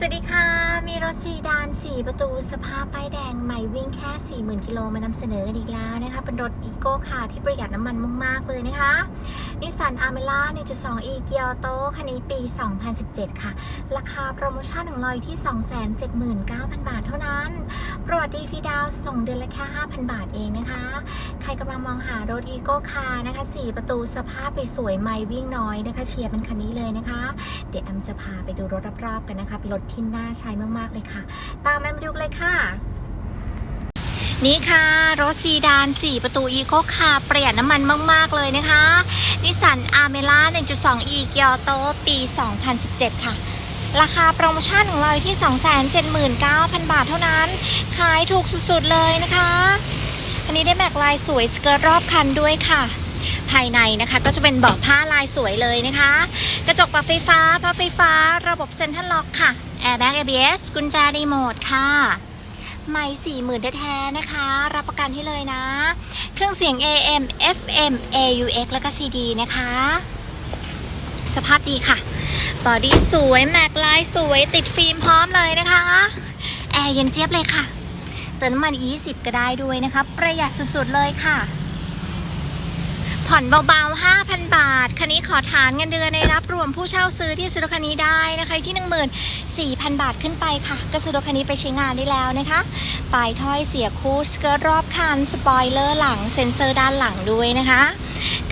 สวัสดีค่ะ มีรถซีดาน 4 ประตูสภาพป้ายแดงใหม่วิ่งแค่ 40,000 กิโลมานำเสนอกันอีกแล้วนะคะ เป็นรถอีโก้ค่ะที่ประหยัดน้ำมันมาก ๆ เลยนะคะนิสสันอาร์เมล่า1.2 e เกียวโตคันนี้ปี 2017 ค่ะ ราคาโปรโมชั่นของเราอยู่ที่ 279,000 บาทเท่านั้น ประวัติดีฟีดาวส่งเดือนละแค่ 5,000 บาทเองนะคะ ครกำลังมองหารถอีโก้คาร์นะคะ 4 ประตูสภาพไปสวยใหม่วิ่งน้อยนะคะ เชียร์เป็นคันนี้เลยนะคะ เดี๋ยวแอมจะพาไปดูรถรอบๆกันนะคะเป็นรถที่น่าใช้มากๆเลยค่ะ ตามแอมไปดูเลยค่ะนี่ค่ะ รถซีดาน 4 ประตูอีโคคาร์ประหยัดน้ำมันมาก ๆ เลยนะคะนิสสันอาร์เมล่า 1.2 e เกียวโตปี 2017 ค่ะ ราคาโปรโมชั่นของเราอยู่ที่ 279,000 บาทเท่านั้น ขายถูกสุด ๆ เลยนะคะ อันนี้ได้แม็กลายสวยสเกิร์ตรอบคันด้วยค่ะ ภายในนะคะก็จะเป็นเบาะผ้าลายสวยเลยนะคะ กระจกปรับไฟฟ้าพับไฟฟ้า ระบบเซ็นทรัลล็อกค่ะแอร์แบ็ก ABS กุญแจรีโมทค่ะไม่สี่หมื่นแท้ๆนะคะ รับประกันให้เลยนะ เครื่องเสียง AM FM AUX แล้วก็ CD นะคะ สภาพดีค่ะ บอดี้สวย แม็กลายสวยติดฟิล์มพร้อมเลยนะคะ แอร์เย็นเจี๊ยบเลยค่ะ เติมน้ำมัน E20 ก็ได้ด้วยนะคะ ประหยัดสุดๆเลยค่ะ ผ่อนเบาๆ 5,000 บาท คันนี้ขอฐานเงินเดือนในรับรวมผู้เช่าซื้อที่ซื้อรถคันนี้ได้นะคะที่ 14,000 บาทขึ้นไปค่ะ ก็ซื้อรถคันนี้ไปใช้งานได้แล้วนะคะปลายถ้อยเสียคู่สเกิร์ตรอบคัน สปอยเลอร์หลัง เซ็นเซอร์ด้านหลังด้วยนะคะ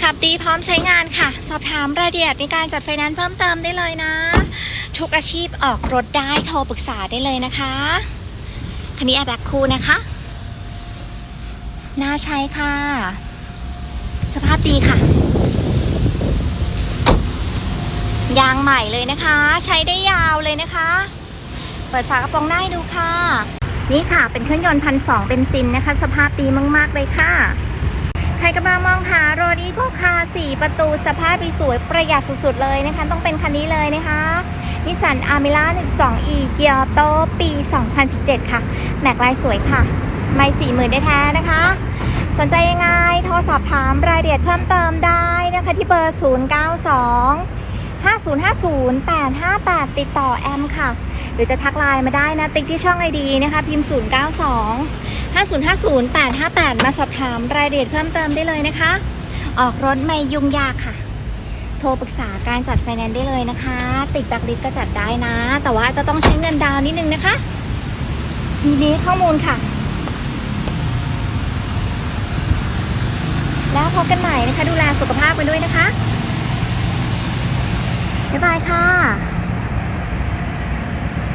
ขับดีพร้อมใช้งานค่ะ สอบถามรายละเอียดในการจัดไฟแนนซ์เพิ่มเติมได้เลยนะ ทุกอาชีพออกรถได้โทรปรึกษาได้เลยนะคะ คันนี้แอร์แบ็คคูนะคะ น่าใช้ค่ะ สภาพดีค่ะ ยางใหม่เลยนะคะ ใช้ได้ยาวเลยนะคะ เปิดฝากระโปรงได้ดูค่ะ นี่ค่ะ เป็นเครื่องยนต์พันสองเบนซินนะคะ สภาพดีมาก ๆ เลยค่ะ ใครกำลังมองหารถอีโคคาร์4ประตูสภาพดีสวยประหยัดสุด ๆ เลยนะคะ ต้องเป็นคันนี้เลยนะคะ นิสสันอาร์เมล่า 12 e เกียร์โตปี 2017 ค่ะ แม็กลายสวยค่ะ ไม่สี่หมื่นได้แท้นะคะ สนใจยังไง โทรสอบถามรายละเอียดเพิ่มเติมได้นะคะที่เบอร์ 092 5050 858 ติดต่อแอมค่ะ หรือจะทักไลน์มาได้นะ ติ๊กที่ช่องไอดีนะคะ พิมพ์ 092 5050 858 มาสอบถามรายละเอียดเพิ่มเติมได้เลยนะคะ ออกรถไม่ยุ่งยากค่ะ รปรึกษาการจัดไฟแนนซ์ได้เลยนะคะ ติดแบล็คลิสก็จัดได้นะ แต่ว่าจะต้องใช้เงินดาวน์นิดนึงนะคะ ทีนี้ข้อมูลค่ะ แล้วพบกันใหม่นะคะ ดูแลสุขภาพกันด้วยนะคะ บ๊ายบายค่ะ